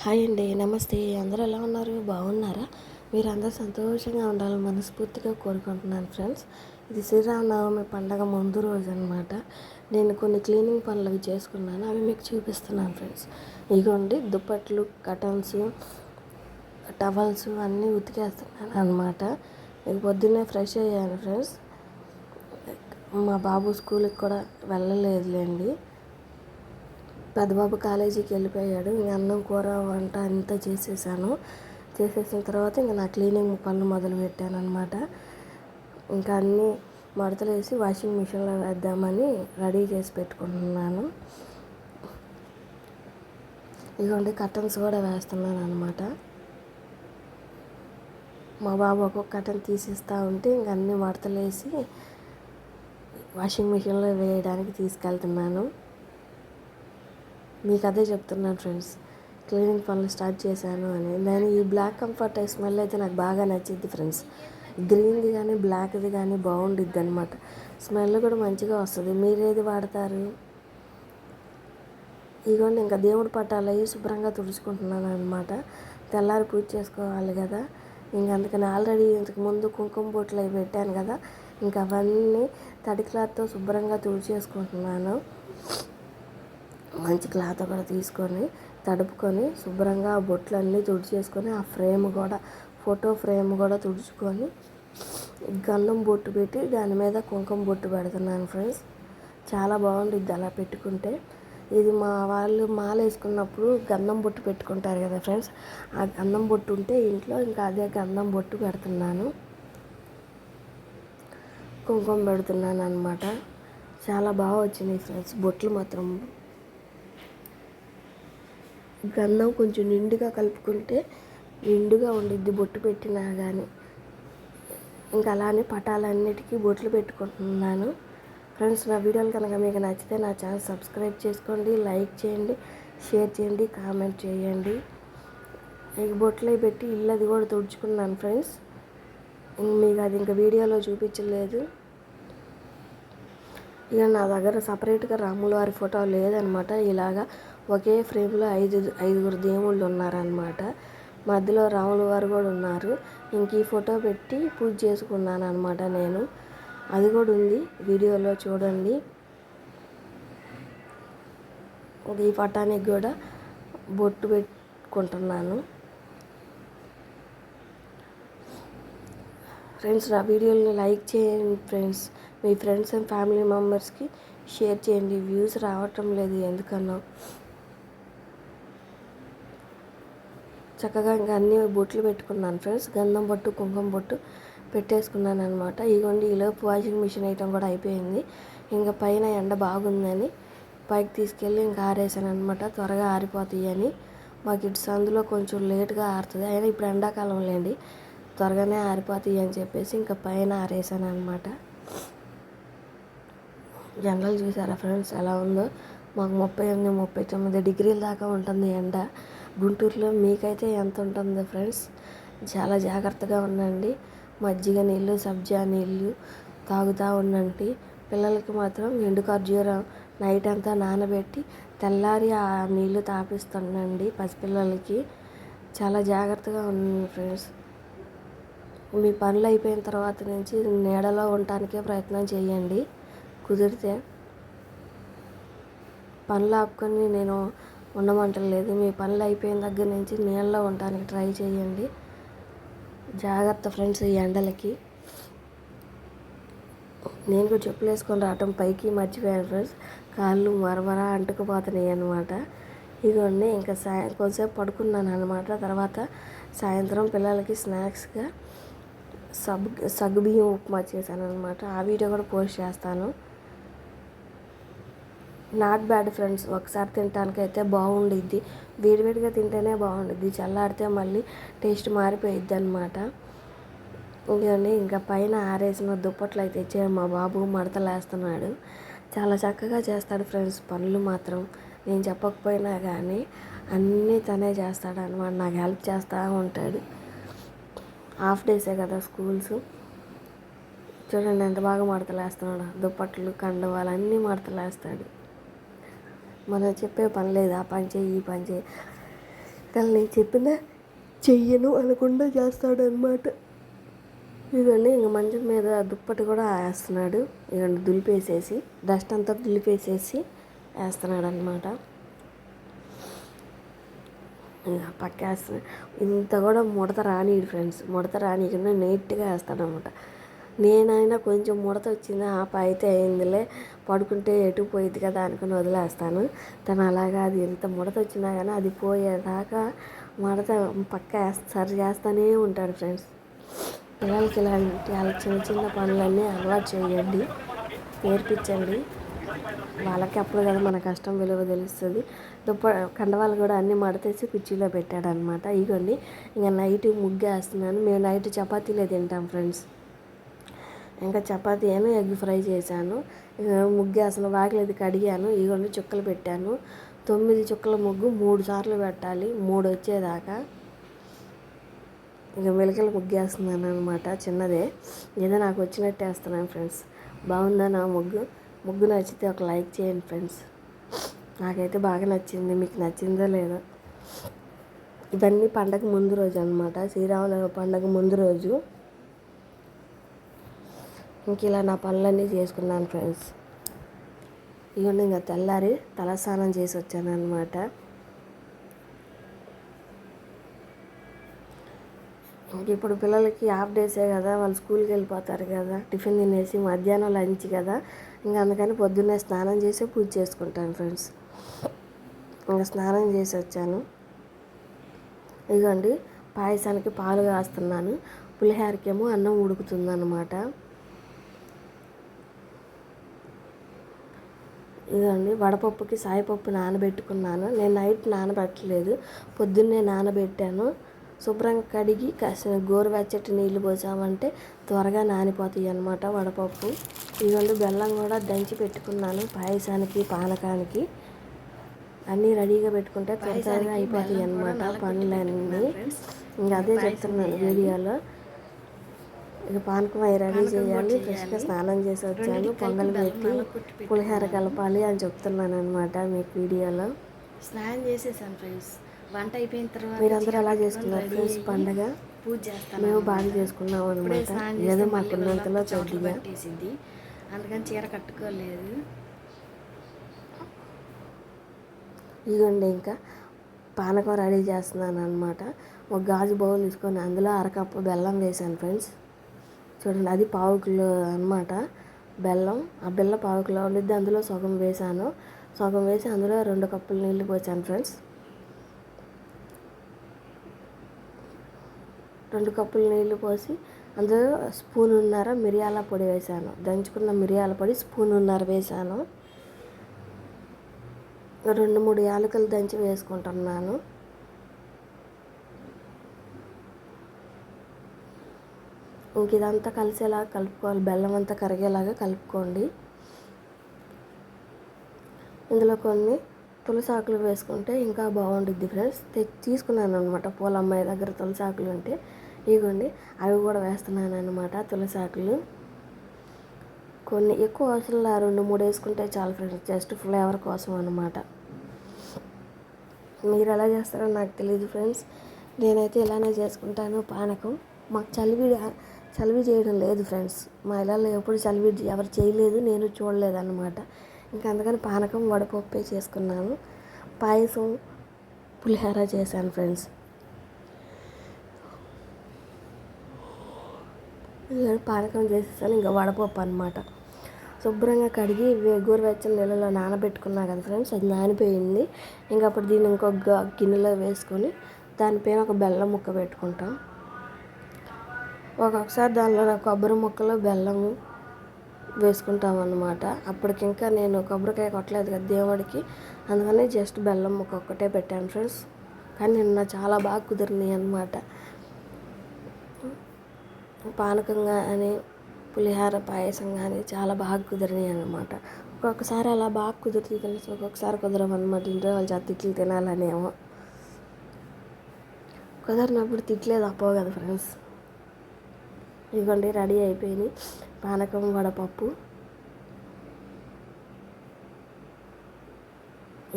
Hi అండి నమస్తే. అందరూ ఎలా ఉన్నారు? బాగున్నారా? మీరు అందరూ సంతోషంగా ఉండాలని మనస్ఫూర్తిగా కోరుకుంటున్నాను ఫ్రెండ్స్. ఇది శ్రీరామనవమి పండగ ముందు రోజు అనమాట నేను కొన్ని క్లీనింగ్ పనులు అవి చేసుకున్నాను. అవి మీకు చూపిస్తున్నాను ఫ్రెండ్స్. ఇగోండి దుప్పట్లు కటన్స్ టవల్స్ అన్నీ ఉతికేస్తున్నాను అనమాట నేను పొద్దున్నే ఫ్రెష్ అయ్యాను ఫ్రెండ్స్. మా బాబు స్కూల్కి కూడా వెళ్ళలేదులేండి. పెద్దబాబు కాలేజీకి వెళ్ళిపోయాడు. ఇంక అన్నం కూర వంట అంతా చేసేసాను. చేసేసిన తర్వాత ఇంక నా క్లీనింగ్ పనులు మొదలు పెట్టాను అనమాట ఇంకా అన్నీ మడతలు వేసి వాషింగ్ మిషన్లో వేద్దామని రెడీ చేసి పెట్టుకుంటున్నాను. ఇదిగోండి కర్టన్స్ కూడా వేస్తున్నాను అనమాట మా బాబు ఒక్కొక్క కర్టన్ తీసిస్తూ ఉంటే ఇంక అన్నీ మడతలు వేసి వాషింగ్ మిషన్లో వేయడానికి తీసుకెళ్తున్నాను. మీకు అదే చెప్తున్నాను ఫ్రెండ్స్. క్లీనింగ్ పనులు స్టార్ట్ చేశాను అని. నేను ఈ బ్లాక్ కంఫర్ట్ స్మెల్ అయితే నాకు బాగా నచ్చింది ఫ్రెండ్స్. గ్రీన్ది కానీ బ్లాక్ది కానీ బాగుండిద్ది అనమాట స్మెల్ కూడా మంచిగా వస్తుంది. మీరు ఏది వాడతారు? ఇదిగోండి ఇంకా దేవుడి పట్టాలు అవి శుభ్రంగా తుడుచుకుంటున్నాను అనమాట తెల్లారి పూజ చేసుకోవాలి కదా. ఇంక అందుకని ఆల్రెడీ ఇంతకు ముందు కుంకుమ బొట్లు అవి పెట్టాను కదా. ఇంకా అవన్నీ తడి క్లాత్తో శుభ్రంగా తుడిచేసుకుంటున్నాను. మంచి క్లాత్ కూడా తీసుకొని తడుపుకొని శుభ్రంగా ఆ బొట్లన్నీ తుడిచేసుకొని ఆ ఫ్రేమ్ కూడా ఫోటో ఫ్రేమ్ కూడా తుడుచుకొని గంధం బొట్టు పెట్టి దాని మీద కుంకుమ బొట్టు పెడుతున్నాను ఫ్రెండ్స్. చాలా బాగుంటుంది అలా పెట్టుకుంటే. ఇది మా వాళ్ళు మాల వేసుకున్నప్పుడు గంధం బొట్టు పెట్టుకుంటారు కదా ఫ్రెండ్స్. ఆ గంధం బొట్టు ఉంటే ఇంట్లో ఇంకా అదే గంధం బొట్టు పెడుతున్నాను. కుంకుమ పెడుతున్నాను అనమాట చాలా బాగా వచ్చినాయి ఫ్రెండ్స్. బొట్లు మాత్రం గంధం కొంచెం నిండుగా కలుపుకుంటే నిండుగా ఉండిద్ది బొట్టు పెట్టినా కానీ ఇంకా అలానే పటాలన్నిటికీ బొట్లు పెట్టుకుంటున్నాను. ఫ్రెండ్స్ నా వీడియోలు కనుక మీకు నచ్చితే నా ఛానల్ సబ్స్క్రైబ్ చేసుకోండి లైక్ చేయండి షేర్ చేయండి కామెంట్ చేయండి. మీకు బొట్లు పెట్టి ఇల్లు అది కూడా తుడుచుకున్నాను ఫ్రెండ్స్. మీకు అది ఇంకా వీడియోలో చూపించలేదు. ఇక నా దగ్గర సపరేట్గా రాముల వారి ఫోటో లేదనమాట. ఇలాగా ఒకే ఫ్రేమ్లో ఐదు ఐదుగురు దేవుళ్ళు ఉన్నారనమాట మధ్యలో రాముల వారు కూడా ఉన్నారు. ఇంక ఈ ఫోటో పెట్టి పూజ చేసుకున్నాను అనమాట నేను. అది కూడా ఉంది. వీడియోలో చూడండి. ఈ పటానికి కూడా బొట్టు పెట్టుకుంటున్నాను. ఫ్రెండ్స్ నా వీడియోని లైక్ చేయండి ఫ్రెండ్స్. మీ ఫ్రెండ్స్ అండ్ ఫ్యామిలీ మెంబర్స్కి షేర్ చేయండి. వ్యూస్ రావటం లేదు ఎందుకన్నా చక్కగా ఇంకా అన్ని బొట్లు పెట్టుకున్నాను ఫ్రెండ్స్. గంధం బొట్టు కుంకుమ బొట్టు పెట్టేసుకున్నాను అనమాట ఇగోండి ఈలోపు వాషింగ్ మిషన్ ఐటమ్ కూడా అయిపోయింది. ఇంకా పైన ఎండ బాగుందని పైకి తీసుకెళ్ళి ఇంకా ఆరేసాను అనమాట త్వరగా ఆరిపోతాయి అని మాకు ఇటు సందులో కొంచెం లేట్గా ఆరుతుంది. అయినా ఇప్పుడు ఎండాకాలం లేండి. త్వరగానే ఆరిపోతాయి అని చెప్పేసి ఇంకా పైన ఆరేసాను అనమాట జనరల్ చూసారా ఫ్రెండ్స్ ఎలా ఉందో? మాకు ముప్పై ఎనిమిది ముప్పై తొమ్మిది డిగ్రీల దాకా ఉంటుంది ఎండ. గుంటూరులో మీకైతే ఎంత ఉంటుందో ఫ్రెండ్స్. చాలా జాగ్రత్తగా ఉండండి. మజ్జిగ నీళ్ళు సబ్జా నీళ్ళు తాగుతూ ఉండండి. పిల్లలకి మాత్రం ఎండు ఖర్జూరం నైట్ అంతా నానబెట్టి తెల్లారి ఆ నీళ్ళు తాపిస్తుండండి పసిపిల్లలకి. చాలా జాగ్రత్తగా ఉండండి ఫ్రెండ్స్. మీ పనులు అయిపోయిన తర్వాత నుంచి నీడలో ఉండటానికే ప్రయత్నం చేయండి. కుదిరితే పనులు ఆపుకొని నేను ఉండమంటలేదు మీ పనులు అయిపోయిన దగ్గర నుంచి నీళ్ళలో ఉండటానికి ట్రై చేయండి. జాగ్రత్త ఫ్రెండ్స్ ఈ ఎండలకి. నేను కూడా చెప్పులు వేసుకొని రావటం పైకి మర్చిపోయాను ఫ్రెండ్స్. కాళ్ళు మరమరా అంటుకుపోతున్నాయి అనమాట ఇదిగోండి ఇంకా సాయం కొంచెంసేపు పడుకున్నాను అనమాట తర్వాత సాయంత్రం పిల్లలకి స్నాక్స్గా సబ్ సగ్గుబియ్యం ఉప్మా చేశాను అనమాట ఆ వీడియో కూడా పోస్ట్ చేస్తాను. నాట్ బ్యాడ్ ఫ్రెండ్స్ ఒకసారి తినటానికైతే బాగుండిద్ది. వేడివేడిగా తింటేనే బాగుండిద్ది. చల్లారితే మళ్ళీ టేస్ట్ మారిపోయిద్ది అనమాట ఇంకండి ఇంకా పైన ఆరేసిన దుప్పట్లు అయితే ఇచ్చే మా బాబు మడతలేస్తున్నాడు. చాలా చక్కగా చేస్తాడు ఫ్రెండ్స్ పనులు మాత్రం. నేను చెప్పకపోయినా కానీ అన్నీ తనే చేస్తాడు అనమాట నాకు హెల్ప్ చేస్తూ ఉంటాడు. హాఫ్ డేసే కదా స్కూల్స్. చూడండి ఎంత బాగా మడతలేస్తున్నాడు. దుప్పట్లు కండవాలు అన్నీ మడతలేస్తాడు. మనం చెప్పే పని లేదు ఆ పని చేయి ఈ పని చేయి. కానీ నేను చెప్పిన చెయ్యను అనకుండా చేస్తాడు అనమాట ఇదండి ఇంక మంచం మీద దుప్పటి కూడా వేస్తున్నాడు. ఇదండి దులిపేసేసి డస్ట్ అంతా దులిపేసేసి వేస్తున్నాడు అనమాట పక్క వేస్తున్నాడు ఇంత కూడా ముడత రానిడు ఫ్రెండ్స్. ముడత రానీయకుండా నీట్గా వేస్తాడనమాట నేనైనా కొంచెం ముడత వచ్చింది ఆ పై అయితే అయిందిలే. పడుకుంటే ఎటు పోయింది కదా అనుకుని వదిలేస్తాను. తను అలాగా అది ఎంత ముడత వచ్చినా కానీ అది పోయేదాకా మడత పక్క సరి చేస్తూనే ఉంటాడు ఫ్రెండ్స్. పిల్లలకి ఇలాంటి వాళ్ళ చిన్న చిన్న పనులన్నీ అలవాటు చేయండి. నేర్పించండి. వాళ్ళకి అప్పుడు కదా మన కష్టం విలువ తెలుస్తుంది. దుప్ప కండవాళ్ళు కూడా అన్నీ మడతేసి కుర్చీలో పెట్టాడనమాట. ఇగోండి ఇంకా నైట్ ముగ్గేస్తున్నాను. మేము నైట్ చపాతీలే తింటాం ఫ్రెండ్స్. ఇంకా చపాతీ ఏమో ఎగ్ ఫ్రై చేశాను. ముగ్గు అసలు వాకిలేదు కడిగాను. ఇగోండి చుక్కలు పెట్టాను. తొమ్మిది చుక్కల ముగ్గు మూడు సార్లు పెట్టాలి. మూడు వచ్చేదాకా ఇక మెలికలు ముగ్గేస్తున్నాను అనమాట చిన్నదే. ఏదో నాకు వచ్చినట్టు వేస్తున్నాను ఫ్రెండ్స్. బాగుందా నా ముగ్గు? ముగ్గు నచ్చితే ఒక లైక్ చేయండి ఫ్రెండ్స్. నాకైతే బాగా నచ్చింది. మీకు నచ్చిందో లేదో. ఇవన్నీ పండగ ముందు రోజు అనమాట శ్రీరాముల పండగ ముందు రోజు ఇంక ఇలా నా పనులన్నీ చేసుకున్నాను ఫ్రెండ్స్. ఇవన్నీ ఇంకా తెల్లారి తలస్నానం చేసి వచ్చాను అనమాట ఇప్పుడు పిల్లలకి హాఫ్ డేసే కదా వాళ్ళు స్కూల్కి వెళ్ళిపోతారు కదా టిఫిన్ తినేసి మధ్యాహ్నం లంచ్ కదా ఇంకా అందుకని పొద్దున్నే స్నానం చేసి పూజ చేసుకుంటాను ఫ్రెండ్స్. ఇంకా స్నానం చేసి వచ్చాను. ఇదిగోండి పాయసానికి పాలు కాస్తున్నాను. పులిహారకేమో అన్నం ఉడుకుతుందన్నమాట. ఇదండి వడపప్పుకి సాయిపప్పు నానబెట్టుకున్నాను. నేను నైట్ నానబెట్టలేదు. పొద్దున్నే నానబెట్టాను. శుభ్రంగా కడిగి కాసిన గోరువెచ్చటి నీళ్ళు పోసామంటే త్వరగా నానిపోతాయి అన్నమాట వడపప్పు. ఇదిగోండి బెల్లం కూడా దంచి పెట్టుకున్నాను పాయసానికి పానకానికి. అన్నీ రెడీగా పెట్టుకుంటే త్వరగా అయిపోతాయి అన్నమాట పనులన్నీ. ఇంకా అదే చెప్తున్నాను వీడియోలో. ఇక పానకం అవి రెడీ చేయాలి ఫ్రెష్గా స్నానం చేసి వచ్చాను పొంగల్ పెట్టి పులిహోర కలపాలి అని చెప్తున్నాను అనమాట మీకు వీడియోలో. స్నానం చేసేసాను ఫ్రెండ్స్. వంట అయిపోయిన తర్వాత మీరందరూ ఎలా చేసుకున్నారు ఫ్రెండ్స్ పండగ. పూజ చేస్తాను మేము బాగా చేసుకున్నాం అనమాట ఏదో మాకున్నంతలో కొద్దిగా పట్టేసింది. అందుకని చీర కట్టుకోలేదు. ఇదిగోండి ఇంకా పానకం రెడీ చేస్తున్నాను అనమాట ఒక గాజు బౌల్ తీసుకొని అందులో అరకప్పు బెల్లం వేసాను ఫ్రెండ్స్. చూడండి అది పావు కిలో అనమాట బెల్లం. ఆ బెల్ల పావు కిలో ఉండిద్ది. అందులో సగం వేసాను. సగం వేసి అందులో రెండు కప్పులు నీళ్ళు పోసాను ఫ్రెండ్స్. రెండు కప్పులు నీళ్ళు పోసి అందులో స్పూన్ ఉన్నర మిరియాల పొడి వేసాను. దంచుకున్న మిరియాల పొడి స్పూన్ ఉన్నర వేసాను. రెండు మూడు యాలకులు దంచి వేసుకుంటున్నాను. ఇంక ఇదంతా కలిసేలా కలుపుకోవాలి. బెల్లం అంతా కరిగేలాగా కలుపుకోండి. ఇందులో కొన్ని తులసాకులు వేసుకుంటే ఇంకా బాగుంటుంది ఫ్రెండ్స్. తీసుకున్నాను అనమాట పూల అమ్మాయి దగ్గర తులసాకులు ఉంటే ఇగోండి అవి కూడా వేస్తున్నాను అనమాట తులసాకులు కొన్ని ఎక్కువ అవసరం రెండు మూడు వేసుకుంటే చాలు ఫ్రెండ్స్. జస్ట్ ఫ్లేవర్ కోసం అనమాట మీరు ఎలా చేస్తారో నాకు తెలియదు ఫ్రెండ్స్. నేనైతే ఇలానే చేసుకుంటాను పానకం. మాకు చలివిడి చలివి చేయడం లేదు ఫ్రెండ్స్. మా ఇళ్ళలో ఎప్పుడు చలివి ఎవరు చేయలేదు నేను చూడలేదు అనమాట ఇంకా అందుకని పానకం వడపప్పే చేసుకున్నాను. పాయసం పులిహోర చేశాను ఫ్రెండ్స్. పానకం చేసేసాను ఇంకా వడపప్పు అనమాట శుభ్రంగా కడిగి గోరువెచ్చని నీళ్ళలో నానబెట్టుకున్నా కదా ఫ్రెండ్స్ అది నానిపోయింది. ఇంకా అప్పుడు దీన్ని ఇంకొక గిన్నెలో వేసుకొని దానిపైన ఒక బెల్లం ముక్క పెట్టుకుంటాం. ఒక్కొక్కసారి దానిలో కొబ్బరి ముక్కలు బెల్లం వేసుకుంటాం అన్నమాట అప్పటికి ఇంకా నేను కొబ్బరికాయ కొట్టలేదు కదా దేవుడికి. అందుకని జస్ట్ బెల్లం ముక్క ఒక్కటే పెట్టాను ఫ్రెండ్స్. కానీ నిన్న చాలా బాగా కుదిరినాయి అనమాట పానకం కానీ పులిహార పాయసం కానీ చాలా బాగా కుదిరినాయి అనమాట ఒక్కొక్కసారి అలా బాగా కుదురుతుంది తెలుసు ఒక్కొక్కసారి కుదరమన్నమాట ఇంట్లో వాళ్ళు చాలా తిట్లు తినాలనేమో. కుదరినప్పుడు తిట్లేదు అప్పవు కదా ఫ్రెండ్స్. ఇదిగోండి రెడీ అయిపోయింది. పానకం వడపప్పు.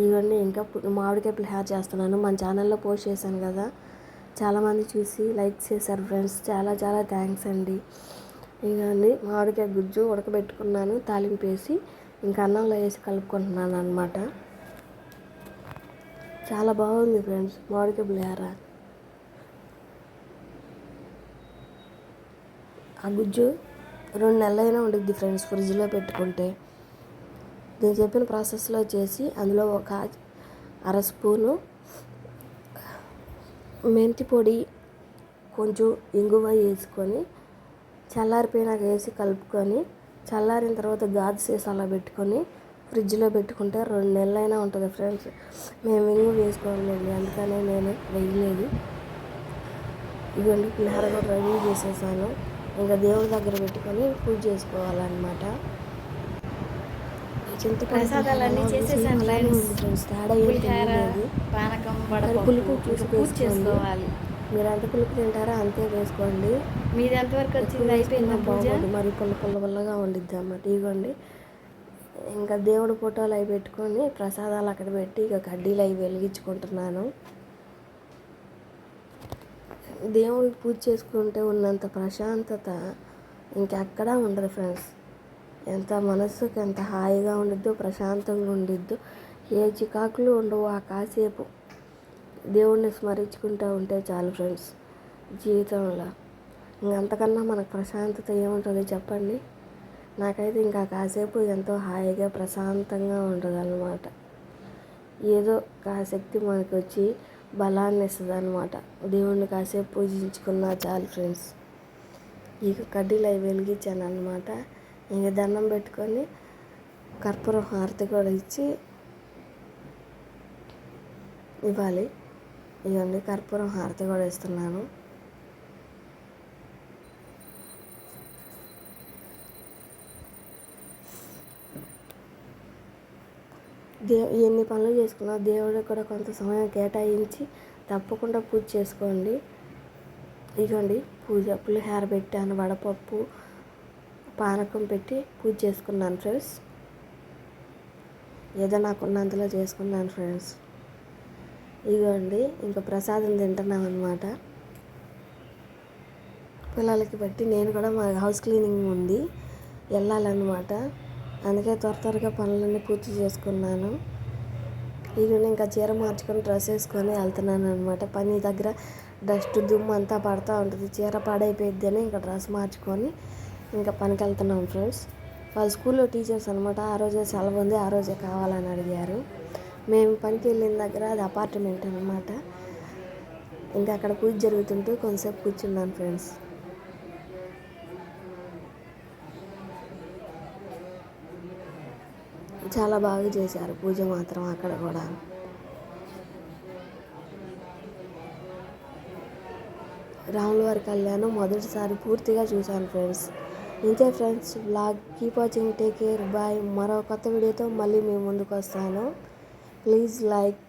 ఇవన్నీ ఇంకా మామిడికాయ పులిహార చేస్తున్నాను. మన ఛానల్లో పోస్ట్ చేశాను కదా. చాలామంది చూసి లైక్ చేశారు ఫ్రెండ్స్. చాలా చాలా థ్యాంక్స్ అండి. ఇవన్నీ మామిడికాయ గుజ్జు ఉడకబెట్టుకున్నాను. తాలింపు వేసి ఇంకా అన్నంలో వేసి కలుపుకుంటున్నాను అనమాట చాలా బాగుంది ఫ్రెండ్స్ మామిడికాయ పులిహార. ఆ గుజ్జు రెండు నెలలైనా ఉండిద్ది ఫ్రెండ్స్ ఫ్రిడ్జ్లో పెట్టుకుంటే. నేను చెప్పిన ప్రాసెస్లో చేసి అందులో ఒక అర స్పూను మెంతి పొడి కొంచెం ఇంగువ వేసుకొని చల్లారిపోయినాక వేసి కలుపుకొని చల్లారిన తర్వాత గాజు సీసాలో పెట్టుకొని ఫ్రిడ్జ్లో పెట్టుకుంటే రెండు నెలలైనా ఉంటుంది ఫ్రెండ్స్. మేము ఇంగు వేసుకోవాలండి అందుకనే నేను వేయలేదు. ఇవన్నీ పులిహోర కూడా రెడీ చేసేసాను. ఇంకా దేవుడి దగ్గర పెట్టుకొని పూజ చేసుకోవాలన్నమాట. చింతపండు చేసేసాను ఫ్రెండ్స్. తేడా ఏం పానకం పులుపు చూసి. చేసుకోవాలి. మీరు ఎంత పులుపు తింటారో? అంతే వేసుకోండి మీది ఎంతవరకు వచ్చింది? అయిపోయిందా బాగోదు మరి పుల్ల పుల్ల పుల్లగా ఉండిద్ది అన్నమాట. ఇవ్వండి ఇంకా దేవుడి ఫోటోలు అవి పెట్టుకొని ప్రసాదాలు అక్కడ పెట్టి ఇక కడ్డీలు అవి వెలిగించుకుంటున్నాను. దేవుడికి పూజ చేసుకుంటే ఉన్నంత ప్రశాంతత ఇంకెక్కడా ఉండదు ఫ్రెండ్స్. ఎంత మనసుకు ఎంత హాయిగా ఉండిద్దో ప్రశాంతంగా ఉండిద్దో ఏ చికాకులు ఉండవు ఆ కాసేపు దేవుణ్ణి స్మరించుకుంటూ ఉంటే చాలు ఫ్రెండ్స్ జీవితంలో. ఇంకంతకన్నా మనకు ప్రశాంతత ఏముంటుంది చెప్పండి? నాకైతే ఇంకా కాసేపు ఎంతో హాయిగా ప్రశాంతంగా ఉంటుంది అన్నమాట ఏదో కాశక్తి మనకు వచ్చి బలాన్ని ఇస్తుంది అనమాట దేవుణ్ణి కాసేపు పూజించుకున్నా చాలు ఫ్రెండ్స్. ఇక కడ్డీలు అవి వెలిగించాను అనమాట ఇంక దండం పెట్టుకొని కర్పూరం హారతి కూడా ఇచ్చి ఇవ్వాలి. ఇవన్నీ కర్పూరం హారతి కూడా ఇస్తున్నాను. దే ఎన్ని పనులు చేసుకున్నా దేవుడికి కూడా కొంత సమయం కేటాయించి తప్పకుండా పూజ చేసుకోండి. ఇదిగోండి పూజ పులిహార పెట్టాను వడపప్పు పానకం పెట్టి పూజ చేసుకున్నాను ఫ్రెండ్స్. ఏదో నాకున్నంతలో చేసుకున్నాను ఫ్రెండ్స్. ఇదిగోండి ఇంకా ప్రసాదం తింటున్నాం అనమాట పిల్లలకి బట్టి నేను కూడా మా హౌస్ క్లీనింగ్ ఉంది. వెళ్ళాలన్నమాట. అందుకే త్వర త్వరగా పనులన్నీ పూర్తి చేసుకున్నాను. ఇక ఇంకా చీర మార్చుకొని డ్రెస్ వేసుకొని వెళ్తున్నాను అనమాట పని దగ్గర డస్ట్ దుమ్ము అంతా పడతా ఉంటుంది. చీర పాడైపోయిద్ది అని ఇంకా డ్రెస్ మార్చుకొని ఇంకా పనికి వెళ్తున్నాం ఫ్రెండ్స్. వాళ్ళ స్కూల్లో టీచర్స్ అనమాట ఆ రోజే సెలవు ఉంది ఆ రోజే కావాలని అడిగారు. మేము పనికి వెళ్ళిన దగ్గర అది అపార్ట్మెంట్ అనమాట ఇంకా అక్కడ పూజ జరుగుతుంటూ కొంతసేపు కూర్చున్నాను ఫ్రెండ్స్. చాలా బాగా చేశారు పూజ మాత్రం అక్కడ కూడా. రాముల వారి కళ్యాణం మొదటిసారి పూర్తిగా చూశాను ఫ్రెండ్స్. ఇంతే friends blog keep watching take care bye మరో కొత్త వీడియోతో మళ్ళీ మేము ముందుకు వస్తాను. Please like